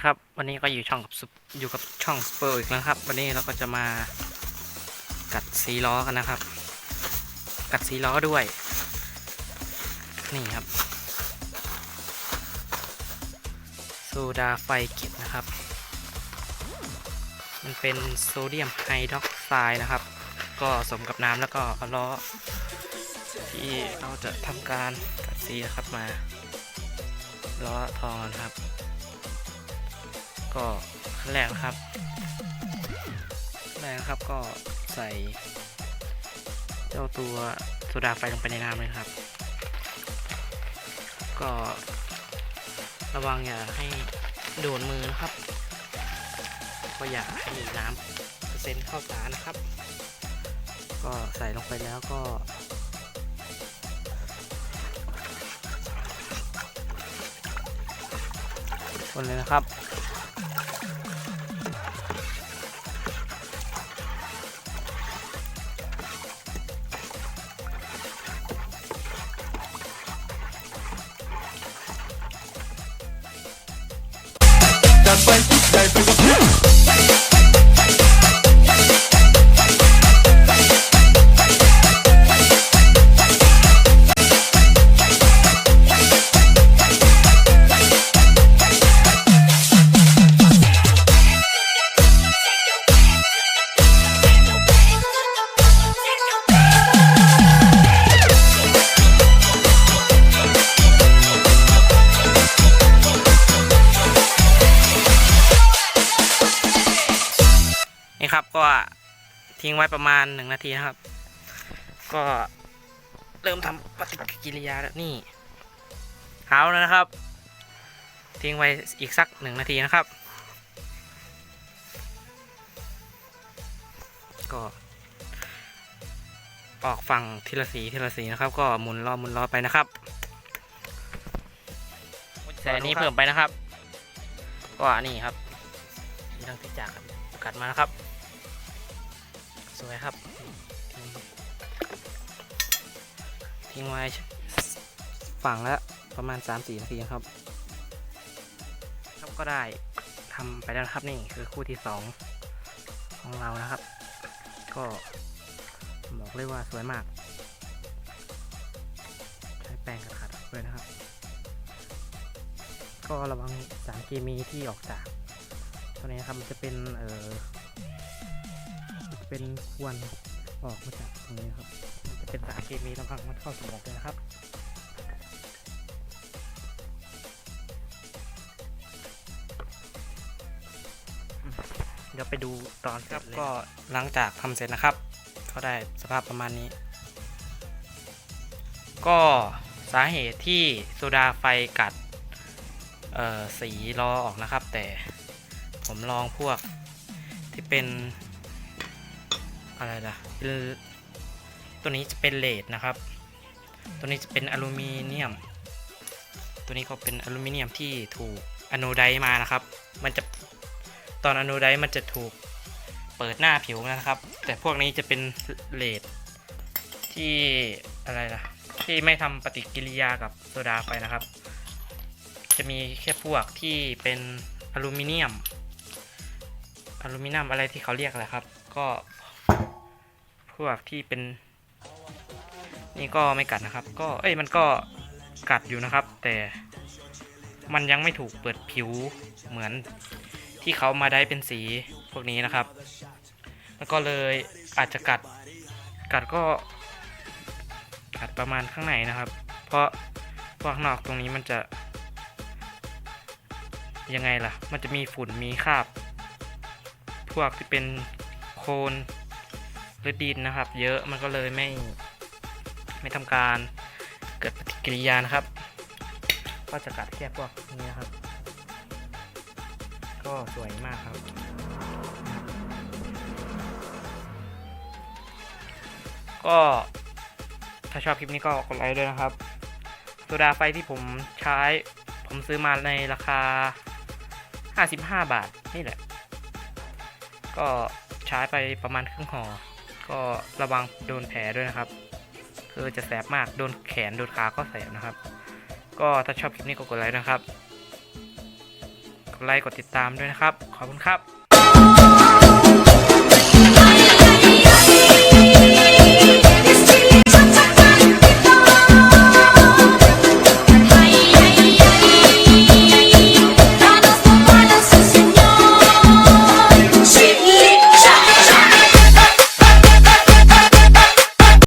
ดีครับ วันนี้ก็อยู่ช่องกับซุปอยู่กับช่องสเปอร์อีกแล้วครับ วันนี้เราก็จะมากัดสีล้อกันนะครับ กัดสีล้อด้วย นี่ครับโซดาไฟเก็ตนะครับ มันเป็นโซเดียมไฮดรอกไซด์นะครับ ก็สมกับน้ำแล้วก็เอาล้อที่เราจะทำการกัดสีนะครับมาล้อทองนะครับ ก็ขั้นแรกนะครับแรกครับก็ใส่ เจ้าตัวโซดาไฟลงไปในน้ำเลยครับ ก็ระวังอย่าให้โดนมือนะครับก็อย่าให้น้ำเปอร์เซ็นต์เข้าสารนะครับ ก็ใส่ลงไปแล้วก็คนเลยนะครับ จัดไนนี่ครับ ก็ทิ้งไว้ประมาณหนึ่งนาทีนะครับ ก็เริ่มทำปฏิกิริยาแล้วนี่หาวแล้วนะครับ ทิ้งไว้อีกสักหนึ่งนาทีนะครับ ก็ออกฝั่งทีละสีทีละสีนะครับ ก็หมุนล้อหมุนล้อไปนะครับแต่นี้เพิ่มไปนะครับ ก็นี่ครับทั้งที่จากกัดมานะครับ สวยครับ ทิ้งไว้ฝั่งละประมาณ 3-4 นาทีครับ ครับก็ได้ทำไปแล้วครับนี่คือคู่ที่ 2 ของเรานะครับ ก็บอกเลยว่าสวยมาก ใช้แป้งขัดๆด้วยนะครับ ก็ระวังสารเคมีที่ออกจากตัวนี้นครับมันจะเป็นเอ่อ เป็นควันออกมาจากตรงนี้ครับจะเป็นสารเคมีระวังมันเข้าสมองเลยนะครับเดี๋ยวไปดูตอนครับก็หลังจากทำเสร็จนะครับ ก็ได้สภาพประมาณนี้ ก็สาเหตุที่โซดาไฟกัดเอ่อสีล้อออกนะครับ แต่ผมลองพวกที่เป็น อะไรล่ะตัวนี้จะเป็นเลดนะครับ ตัวนี้จะเป็นอลูมิเนียม ตัวนี้ก็เป็นอลูมิเนียมที่ถูกอโนไดมานะครับ มันจะตอนอโนไดมันจะถูกเปิดหน้าผิวนะครับ แต่พวกนี้จะเป็นเลดที่อะไรล่ะ ที่ไม่ทำปฏิกิริยากับโซดาไฟนะครับ จะมีแค่พวกที่เป็นอลูมิเนียม อลูมิเนียมอะไรที่เขาเรียกอะไรครับ ก็ วกที่เป็น นี่ก็ไม่กัดนะครับ ก็เอ้ยมันก็กัดอยู่นะครับ แต่มันยังไม่ถูกเปิดผิวเหมือนที่เขามาได้เป็นสีพวกนี้นะครับ แล้วก็เลยอาจจะกัดกัดก็กัดประมาณข้างในนะครับ เพราะพวกนอกตรงนี้มันจะ ยังไงล่ะ มันจะมีฝุ่นมีคราบ พวกที่เป็นโคลน หรือดินนะครับ เยอะมันก็เลยไม่ไม่ทำการเกิดปฏิกิริยานะครับ ก็จะกัดแค่พวกนี้นะครับ ก็สวยมากครับ ก็ถ้าชอบคลิปนี้ก็กดไลค์ด้วยนะครับโซดาไฟที่ผมใช้ ผมซื้อมาในราคา 55 บาทนี่แหละ ก็ใช้ไปประมาณครึ่งห่อ ก็ระวังโดนแผลด้วยนะครับ คือจะแสบมากโดนแขนโดนขาก็แสบนะครับ ก็ถ้าชอบคลิปนี้ก็กดไลค์นะครับกดไลค์กดติดตามด้วยนะครับ ขอบคุณครับ